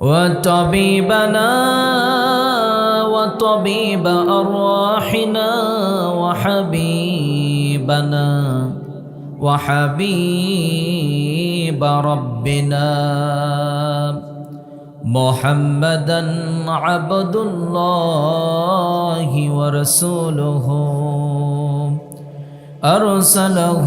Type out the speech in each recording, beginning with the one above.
وطبيبنا وطبيب أرواحنا وحبيبنا وحبيب ربنا محمدا عبد الله ورسوله أرسله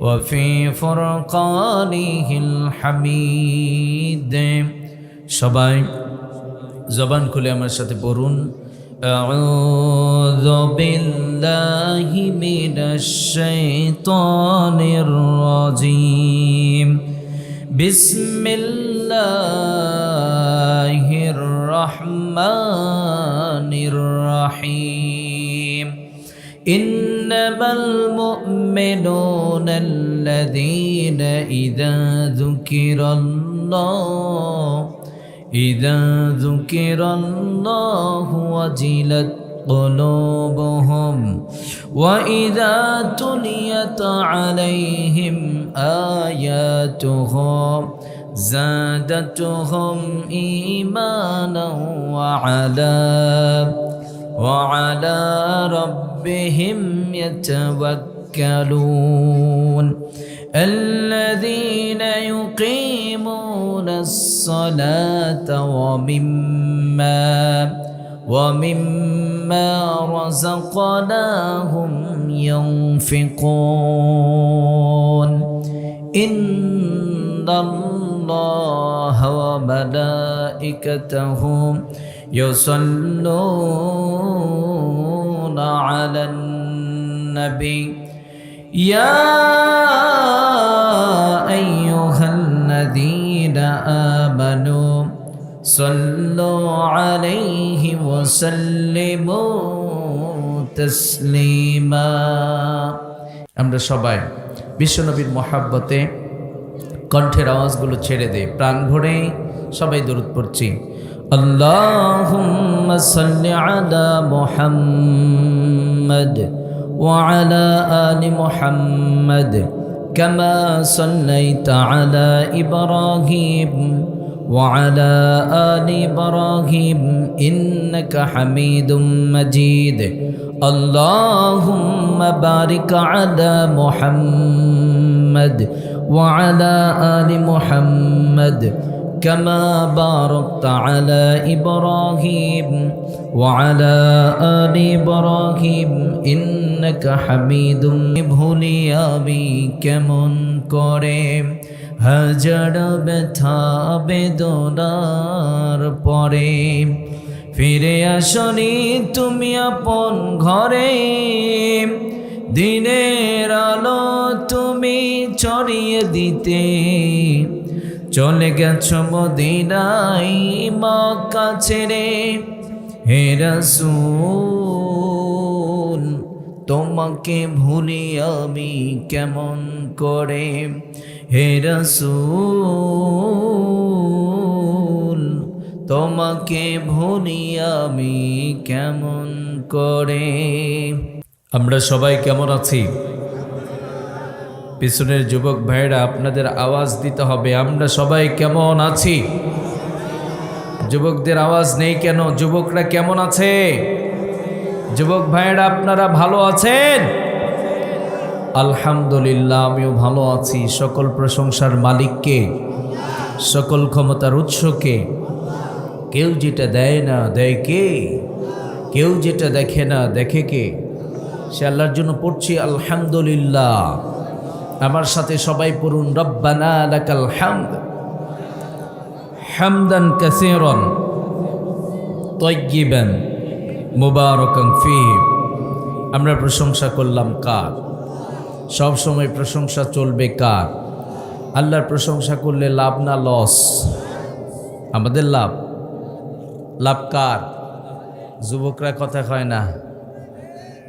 وفي فرقانه الحميد সবাই জবান খুলে আমার সাথে পড়ুন أعوذ بالله من الشيطان الرجيم بسم الله الرحمن الرحيم إنما المؤمنون الذين إذا ذكر الله إذا ذكر الله وجلت قلوبهم وإذا تليت عليهم آياته زادتهم إيمانا وعلى وعلى ربهم يتوكلون. الذين يقيمون الصلاة ومما ومما رزقناهم ينفقون. إن الله وملائكته يصلون على النبي يا أيها الذين آمنوا صلوا عليه وسلموا تسليما আমরা সবাই বিশ্বনবীর মহাব্বতে কণ্ঠের আওয়াজগুলো ছেড়ে দে প্রাণ ভরে সবাই দরুদ পড়ছি আল্লাহুম্মা সাল্লি আলা মুহাম্মাদ وعلى آل محمد كما صليت على إبراهيم وعلى آل إبراهيم إنك حميد مجيد اللهم بارك على محمد وعلى آل محمد كما باركت على إبراهيم وعلى آل إبراهيم إنك حميد ভুলি আমি কেমন করে হাজার ব্যথা বেদনার পরে ফিরে আসনি তুমি আপন ঘরে দিনের আলো তুমি ছড়িয়ে দিতে চলে গেছ মদিনাই মক্কা ছেড়ে। হে রাসূল, তোমাকে ভুলি আমি কেমন করে? হে রাসূল, তোমাকে ভুলি আমি কেমন করে? আমরা সবাই কেমন আছি? পিছনের যুবক ভাইরা, আপনাদের আওয়াজ দিতে হবে। আমরা সবাই কেমন আছি? যুবকদের আওয়াজ নেই কেন? যুবকরা কেমন আছে? যুবক ভাইরা, আপনারা ভালো আছেন? আলহামদুলিল্লাহ, আমিও ভালো আছি। সকল প্রশংসার মালিককে, সকল ক্ষমতার উৎসকে, কেউ যেটা দেয় না দেয় কে? কেউ যেটা দেখে না দেখে কে? সে আল্লাহর জন্য পড়ছি, আলহামদুলিল্লাহ। আমার সাথে সবাই পড়ুন, রব্বানা লাকাল হামদ হামদান কাসীরান তয়্যিবান মুবারাকান ফীহি। আমরা প্রশংসা করলাম কার? সব সময় প্রশংসা চলবে কার? আল্লাহর প্রশংসা করলে লাভ না লস? আমাদের লাভ? লাভ কার? যুবকরা কথা কয় না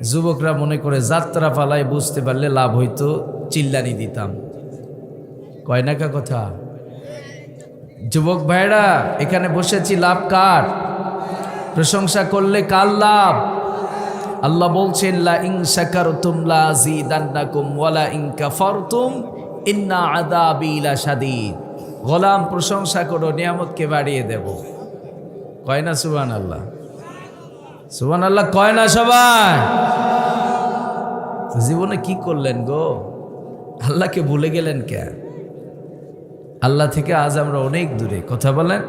যুবকরা মনে করে, যাত্রা পালায় বুঝতে পারলে লাভ হইতো, চিল্লানি দিতাম। কয় না কা কথা? যুবক ভাইরা এখানে বসেছি, লাভ কার? প্রশংসা করলে কার লাভ? আল্লাহ বলছেন, লা ইং শাকারতুম লা জিদান্নাকুম ওয়ালা ইং কাফারতুম ইন্না আদা বিলা লাশাদীদ গোলাম, প্রশংসা করো, নিয়ামতকে বাড়িয়ে দেব। কয় না সুবহানাল্লাহ সুবহানাল্লাহ কয় না সবাই? জীবনে কি করলেন গো? আল্লাহকে ভুলে গেলেন কেন আল্লাহ থেকে আজ আমরা অনেক দূরে, কথা বলেন?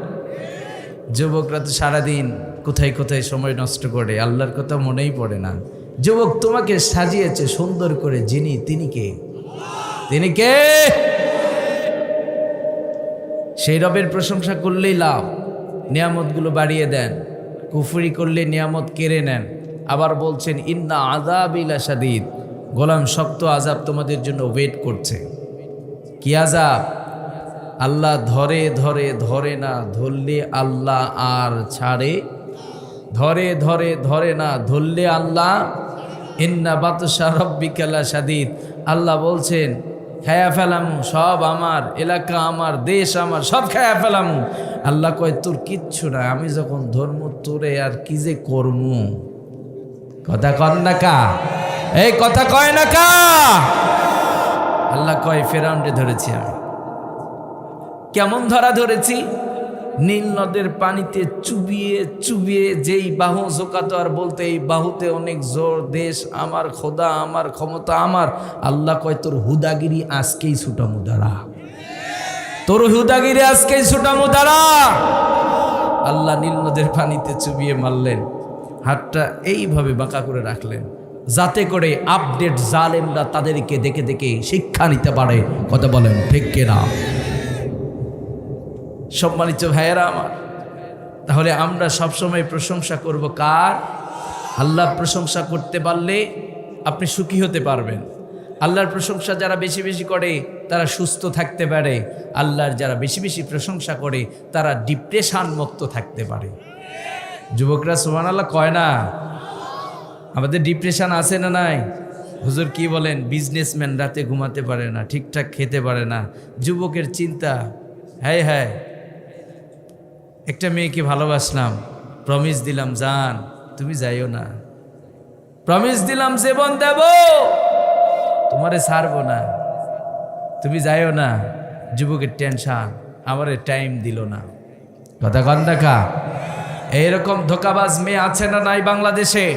যুবকরা তো সারাদিন কোথায় কোথায় সময় নষ্ট করে, আল্লাহর কথা মনেই পড়ে না। যুবক তোমাকে সাজিয়েছে সুন্দর করে, যিনি, তিনি কে? তিনি কে? সেই রবের প্রশংসা করলেই লাভ, নিয়ামতগুলো বাড়িয়ে দেন। কুফরি করলে নিয়ামত কেড়ে নেন। আবার বলছেন, ইন্না আজাব ইলা সাদিদ গোলাম, শক্ত আজাব তোমাদের জন্য ওয়েট করছে। কি আজাব আল্লাহ ধরে ধরে ধরে না, ধরলে আল্লাহ আর ছাড়ে। ধরে ধরে ধরে না, ধরলে আল্লাহ। ইন্না বাতসা রব্বিকালা সাদিদ আল্লাহ বলছেন খায়া ফেলামু, সব আমার, এলাকা আমার, দেশ আমার, সব খায়া ফেলামু। আল্লাহ কয়, তোর কিচ্ছু না আমি যখন ধর্ম, তোরে আর কি যে করমু? কথা কন না কা? এই কথা কয় না কা? আল্লাহ কয় ফেরাউন্ডে ধরেছি আমি। কেমন ধরা ধরেছি? নীল নদের পানিতে চুবিয়ে চুবিয়ে যেই বাহু, জোকাতো আর বলতে এই বাহুতে অনেক জোর, দেশ আমার, খোদা আমার, ক্ষমতা আমার। আল্লাহ কয়, তোর হুদাগিরি আজকেই ছুটামু দাঁড়া। তোর হুদাগিরি আজকেই ছুটামু দাঁড়া। আল্লাহ নীল নদের পানিতে চুবিয়ে মারলেন। হাতটা এইভাবে বাঁকা করে রাখলেন, যাতে করে আপডেট জালেমরা তাদেরকে দেখে দেখে শিক্ষা নিতে পারে। কথা বলেন, ঠিক কেনা? সম্মানিত ভাইয়েরা আমার, তাহলে আমরা সবসময় প্রশংসা করব কার? আল্লাহ প্রশংসা করতে পারলে আপনি সুখী হতে পারবেন। আল্লাহর প্রশংসা যারা বেশি বেশি করে, তারা সুস্থ থাকতে পারে। আল্লাহর যারা বেশি বেশি প্রশংসা করে, তারা ডিপ্রেশন মুক্ত থাকতে পারে। যুবকরা সোহান আল্লাহ কয় না? আমাদের ডিপ্রেশান আছে না নাই? হুজুর কি বলেন? বিজনেসম্যান রাতে ঘুমাতে পারে না, ঠিকঠাক খেতে পারে না। যুবকের চিন্তা হ্যাঁ হ্যাঁ। একটা মেয়েকে ভালোবাসলাম প্রমিস দিলাম যান তুমি যাইও না। প্রমিস দিলাম, জীবন দেব, তোমারে ছাড়বো না। তুমি যাইও না, যুবকের টেনশন আমারে টাইম দিল না। কথা কন দেখা। এইরকম ধোকাবাজ মেয়ে আছে না নাই বাংলাদেশে?